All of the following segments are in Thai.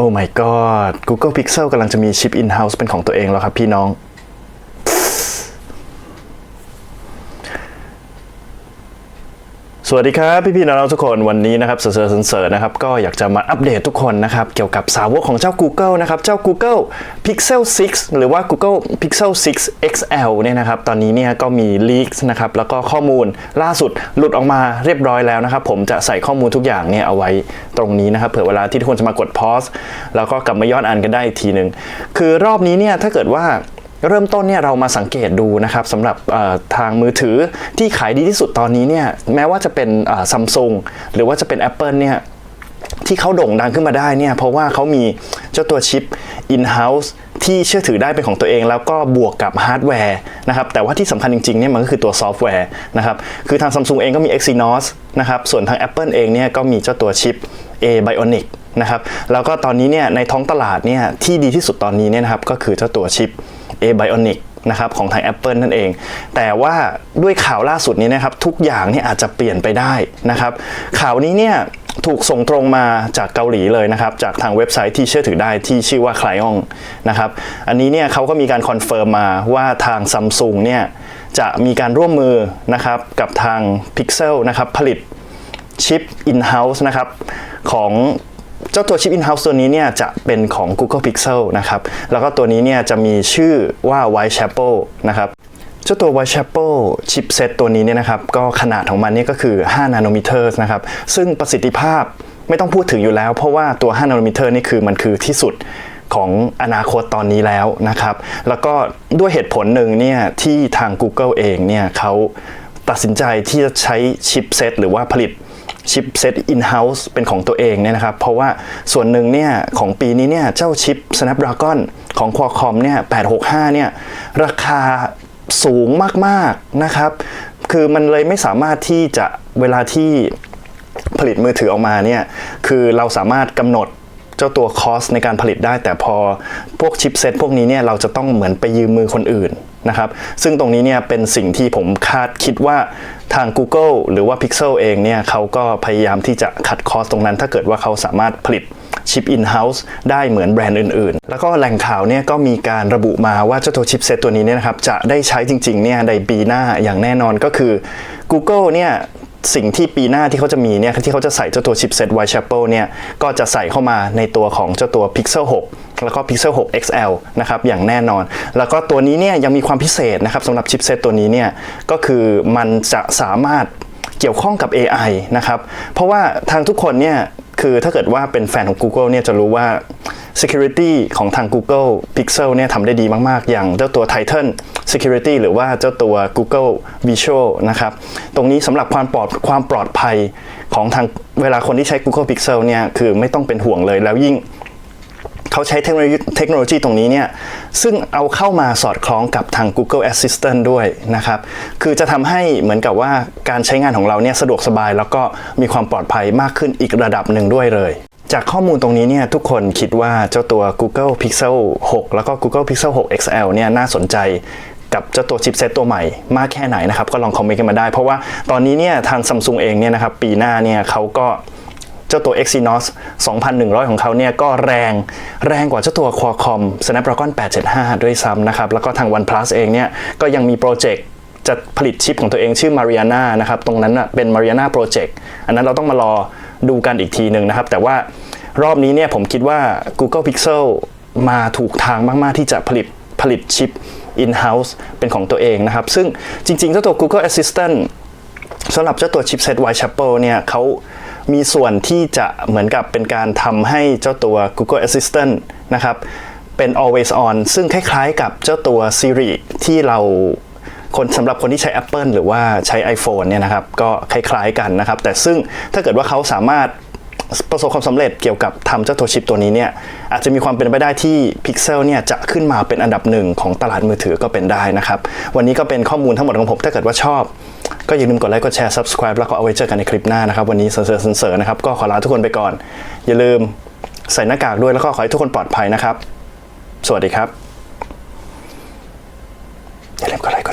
โอ้ my god Google Pixel กำลังจะมีชิป in-house เป็นของตัวเองแล้วครับพี่น้อง สวัสดีครับ พี่พี่ๆน้องๆทุกคนวันนี้นะครับเซอร์เซอร์เซอร์นะครับก็อยากจะมาอัปเดตทุกคนนะครับ เกี่ยวกับสาวกของเจ้า Google นะครับ เจ้า Google Pixel 6 หรือว่า Google Pixel 6 XL เนี่ยนะครับ ตอนนี้เนี่ยก็มี leaks นะครับ แล้วก็ข้อมูลล่าสุดหลุดออกมาเรียบร้อยแล้วนะครับ ผมจะใส่ข้อมูลทุกอย่างเนี่ยเอาไว้ตรงนี้นะครับ เผื่อเวลาที่ทุกคนจะมากด pause แล้วก็กลับมาย้อนอ่านกันได้อีกทีหนึ่งคือรอบนี้เนี่ยถ้าเกิดว่า เริ่มต้นเนี่ยเรามาสังเกตดูนะครับสำหรับทางมือถือที่ขายดีที่สุดตอนนี้เนี่ยแม้ว่าจะเป็นซัมซุงหรือว่าจะเป็น Apple เนี่ยที่เขาโด่งดังขึ้นมาได้เนี่ยเพราะว่าเขามีเจ้าตัวชิป in-house ที่เชื่อถือได้เป็นของตัวเองแล้วก็บวกกับฮาร์ดแวร์นะครับแต่ว่าที่สำคัญจริงๆเนี่ยมันก็คือตัวซอฟต์แวร์นะครับคือทาง Samsung เองก็มี Exynos นะครับส่วนทาง Apple เองเนี่ยก็มีเจ้าตัวชิป A Bionic นะครับแล้วก็ตอนนี้เนี่ยในท้องตลาดเนี่ยที่ดีที่สุดตอนนี้เนี่ยนะครับก็คือเจ้าตัวชิป A Bionic นะครับของทาง Apple นั่นเอง แต่ว่าด้วยข่าวล่าสุดนี้นะครับทุกอย่างเนี่ยอาจจะเปลี่ยนไปได้นะครับข่าวนี้เนี่ยถูกส่งตรงมาจากเกาหลีเลยนะครับจากทางเว็บไซต์ที่เชื่อถือได้ที่ชื่อว่า c l y o n นะครับอันนี้เนี่ยเขาก็มีการคอนเฟิร์มมาว่าทาง s a m s u n เนี่ยจะมีการร่วมมือนะครับกับทาง Pixel นะครับผลิตชิป in-house นะครับของ เจ้าตัวชิป in-house ตัวนี้เนี่ยจะเป็นของ Google Pixel นะครับ แล้วก็ตัวนี้เนี่ยจะมีชื่อว่า Whitechapel นะครับเจ้าตัว Whitechapel ชิปเซตตัวนี้เนี่ยนะครับ ก็ขนาดของมันเนี่ยก็คือ 5 นาโนมิเตอร์นะครับ ซึ่งประสิทธิภาพไม่ต้องพูดถึงอยู่แล้ว เพราะว่าตัว 5 นาโนมิเตอร์นี่คือมันคือที่สุดของอนาคตตอนนี้แล้วนะครับ แล้วก็ด้วยเหตุผลหนึ่งเนี่ยที่ทาง Google เองเนี่ยเขาตัดสินใจที่จะใช้ชิปเซตหรือว่าผลิต ชิปเซต in-house เป็นของตัวเองเนี่ยนะครับ เพราะว่าส่วนหนึ่งเนี่ยของปีนี้เนี่ยเจ้าชิป Snapdragon ของ Qualcomm เนี่ย 865 เนี่ย ราคาสูงมากๆนะครับ คือมันเลยไม่สามารถที่จะเวลาที่ผลิตมือถือออกมาเนี่ย คือเราสามารถกำหนดเจ้าตัวคอสในการผลิตได้แต่พอพวกชิปเซตพวกนี้เนี่ยเราจะต้องเหมือนไปยืมมือคนอื่น นะครับ ซึ่งตรงนี้เนี่ยเป็นสิ่งที่ผมคาดคิดว่าทาง Google หรือว่า Pixel เองเนี่ยเขาก็พยายามที่จะคัดคอสตรงนั้น ถ้าเกิดว่าเขาสามารถผลิตชิป in-house ได้เหมือนแบรนด์อื่นๆ แล้วก็แหล่งข่าวเนี่ยก็มีการระบุมาว่าเจ้าตัวชิปเซตตัวนี้เนี่ยนะครับจะได้ใช้จริงๆเนี่ยในปีหน้าอย่างแน่นอนก็คือ Google เนี่ย สิ่งที่ปีหน้าที่เขาจะมีเนี่ยที่เขาจะใส่เจ้าตัวชิปเซต Whitechapel เนี่ยก็จะใส่เข้ามาในตัวของเจ้าตัว Pixel 6 แล้วก็ Pixel 6 XL นะครับอย่างแน่นอน แล้วก็ตัวนี้เนี่ยยังมีความพิเศษนะครับสำหรับชิปเซตตัวนี้เนี่ยก็คือมันจะสามารถเกี่ยวข้องกับ AI นะครับเพราะว่าทางทุกคนเนี่ยคือถ้าเกิดว่าเป็นแฟนของ Google เนี่ยจะรู้ว่า Security ของทาง Google Pixel เนี่ยทำได้ดีมากๆ อย่างเจ้าตัว Titan Security หรือว่าเจ้าตัว Google Visual นะครับ ตรงนี้สำหรับความปลอดความปลอดภัยของทางเวลาคนที่ใช้ Google Pixel เนี่ยคือไม่ต้องเป็นห่วงเลยแล้วยิ่งเขาใช้เทคโนโลยีเทคโนโลยีตรงนี้เนี่ยซึ่งเอาเข้ามาสอดคล้องกับทาง Google Assistant ด้วยนะครับ คือจะทำให้เหมือนกับว่าการใช้งานของเราเนี่ยสะดวกสบายแล้วก็มีความปลอดภัยมากขึ้นอีกระดับหนึ่งด้วยเลย จากข้อมูลตรงนี้เนี่ยทุกคนคิดว่าเจ้าตัว Google Pixel 6 แล้วก็ Google Pixel 6 XL เนี่ยน่าสนใจกับเจ้าตัวชิปเซตตัวใหม่มากแค่ไหนนะครับ ก็ลองคอมเมนต์กันมาได้ เพราะว่าตอนนี้เนี่ยทาง Samsung เองเนี่ยนะครับปีหน้าเนี่ยเขาก็เจ้าตัว Exynos 2100 ของเขาเนี่ยก็แรงแรงกว่าเจ้าตัว Qualcomm Snapdragon 875 ด้วยซ้ำนะครับ แล้วก็ทาง OnePlus เองเนี่ยก็ยังมีโปรเจกต์จะผลิตชิปของตัวเองชื่อ Mariana นะครับ ตรงนั้นเป็น Mariana Project อันนั้นเราต้องมารอ ดูกันอีกทีหนึ่งนะครับ แต่ว่ารอบนี้เนี่ยผมคิดว่า Google Pixel มาถูกทางมาก ๆ ที่จะผลิตผลิตชิป in-house เป็นของตัวเองนะครับ ซึ่งจริงๆเจ้าตัว Google Assistant สำหรับเจ้าตัวชิปเซต Whitechapel เนี่ยเขามีส่วนที่จะเหมือนกับเป็นการทำให้เจ้าตัว Google Assistant นะครับ เป็น always on ซึ่งคล้ายๆกับเจ้าตัว Siri ที่เรา คนสำหรับคนที่ใช้ Apple หรือว่าใช้ iPhone เนี่ยนะครับก็คล้ายๆกันนะครับ แต่ซึ่งถ้าเกิดว่าเขาสามารถประสบความสำเร็จเกี่ยวกับทำเจ้าตัวชิปตัวนี้เนี่ยอาจจะมีความเป็นไปได้ที่ Pixel เนี่ยจะขึ้นมาเป็นอันดับหนึ่งของตลาดมือถือก็เป็นได้นะครับ วันนี้ก็เป็นข้อมูลทั้งหมดของผม ถ้าเกิดว่าชอบ ก็อย่าลืมกดไลค์กดแชร์ subscribe แล้วก็เอาไว้เจอกันในคลิปหน้านะครับ วันนี้เสริร์เสรินะครับ ก็ขอลาทุกคนไปก่อน อย่าลืมใส่หน้ากากด้วยแล้วก็ขอให้ทุกคนปลอดภัยนะครับ สวัสดีครับ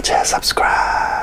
share, subscribe.